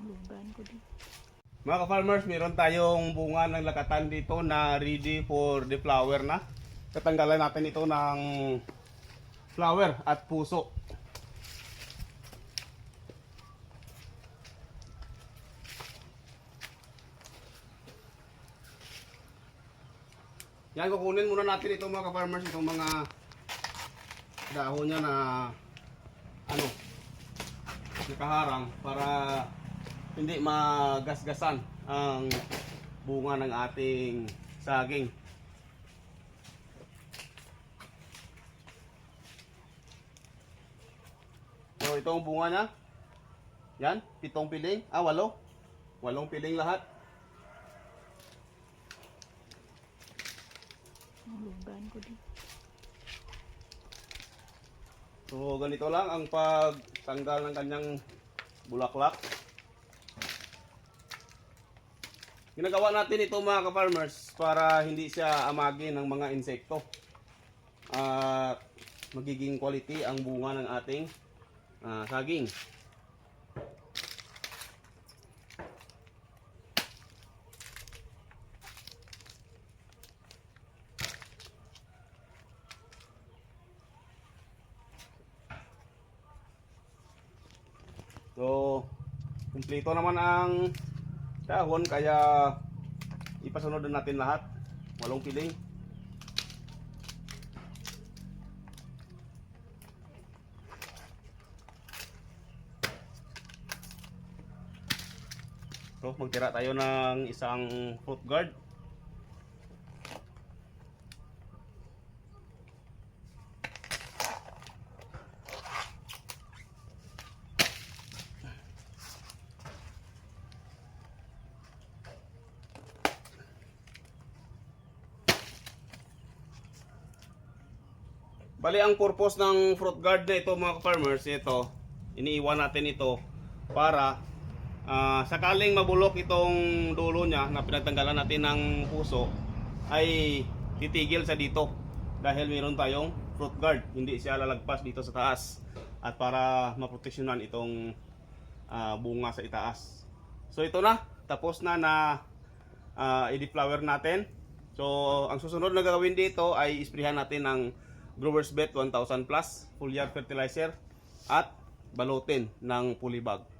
Lugan ko din. Mga ka-farmers, meron tayong bunga ng lakatan dito na ready for the flower na. Tatanggalan natin ito ng flower at puso. Yan, kukunin muna natin ito mga ka-farmers, itong mga dahon niya na ano, nakaharang para hindi magasgasan ang bunga ng ating saging. So ito ang bunga niya. Yan, pitong piling. Ah, walo. Walong piling lahat. Lugan ko din. So ganito lang ang pagtanggal ng kanyang bulaklak. Ginagawa natin ito mga ka-farmers para hindi siya amagin ng mga insekto. At magiging quality ang bunga ng ating ah, saging. So, kumpleto naman ang dahon kaya ipasunod na natin lahat. Walong piling. So, magtira tayo ng isang fruit guard. Bali ang purpose ng fruit guard na ito mga farmers, ito, iniiwan natin ito para ah, sakaling mabulok itong dulo niya na pinagtanggalan natin ng puso ay titigil sa dito dahil meron tayong fruit guard, hindi siya lalagpas dito sa taas at para maproteksyonan itong ah, bunga sa itaas. So ito na, tapos na na uh, i-flower natin. So ang susunod na gagawin dito ay isprihan natin ng Growers Bet 1000 Plus, full yard fertilizer at balutin ng polybag.